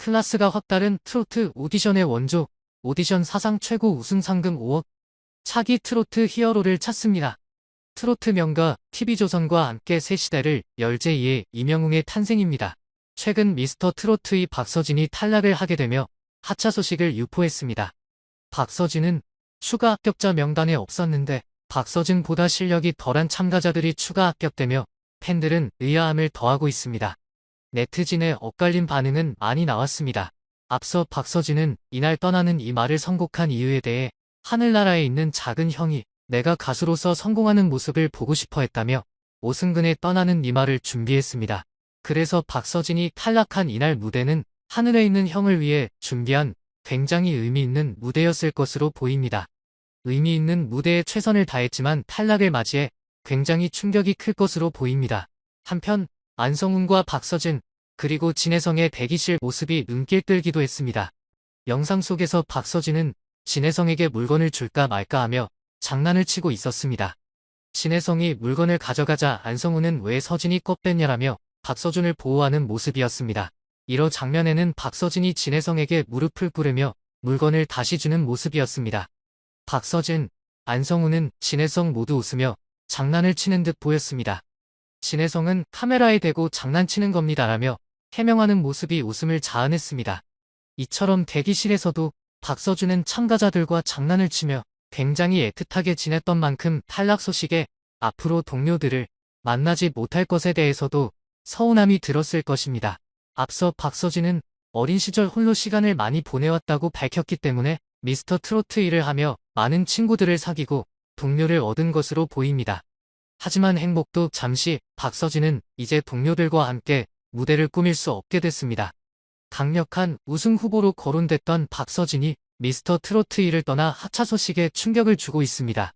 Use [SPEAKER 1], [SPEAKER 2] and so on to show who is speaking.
[SPEAKER 1] 클라스가 확 다른 트로트 오디션의 원조, 오디션 사상 최고 우승 상금 5억, 차기 트로트 히어로를 찾습니다. 트로트 명가 TV조선과 함께 새 시대를 열제2의 이명웅의 탄생입니다. 최근 미스터 트로트의 박서진이 탈락을 하게 되며 하차 소식을 유포했습니다. 박서진은 추가 합격자 명단에 없었는데 박서진보다 실력이 덜한 참가자들이 추가 합격되며 팬들은 의아함을 더하고 있습니다. 네티즌의 엇갈린 반응은 많이 나왔습니다. 앞서 박서진은 이날 떠나는 이 말을 선곡한 이유에 대해 하늘나라에 있는 작은 형이 내가 가수로서 성공하는 모습을 보고 싶어 했다며 오승근의 떠나는 이 말을 준비했습니다. 그래서 박서진이 탈락한 이날 무대는 하늘에 있는 형을 위해 준비한 굉장히 의미 있는 무대였을 것으로 보입니다. 의미 있는 무대에 최선을 다했지만 탈락을 맞이해 굉장히 충격이 클 것으로 보입니다. 한편 안성훈과 박서진 그리고 진혜성의 대기실 모습이 눈길 끌기도 했습니다. 영상 속에서 박서진은 진혜성에게 물건을 줄까 말까 하며 장난을 치고 있었습니다. 진혜성이 물건을 가져가자 안성훈은 왜 서진이 껍 뺐냐라며 박서준을 보호하는 모습이었습니다. 이러 장면에는 박서진이 진혜성에게 무릎을 꿇으며 물건을 다시 주는 모습이었습니다. 박서진, 안성훈은 진혜성 모두 웃으며 장난을 치는 듯 보였습니다. 진혜성은 카메라에 대고 장난치는 겁니다라며 해명하는 모습이 웃음을 자아냈습니다. 이처럼 대기실에서도 박서준은 참가자들과 장난을 치며 굉장히 애틋하게 지냈던 만큼 탈락 소식에 앞으로 동료들을 만나지 못할 것에 대해서도 서운함이 들었을 것입니다. 앞서 박서진은 어린 시절 홀로 시간을 많이 보내왔다고 밝혔기 때문에 미스터 트로트 일을 하며 많은 친구들을 사귀고 동료를 얻은 것으로 보입니다. 하지만 행복도 잠시 박서진은 이제 동료들과 함께 무대를 꾸밀 수 없게 됐습니다. 강력한 우승 후보로 거론됐던 박서진이 미스터 트로트 일을 떠나 하차 소식에 충격을 주고 있습니다.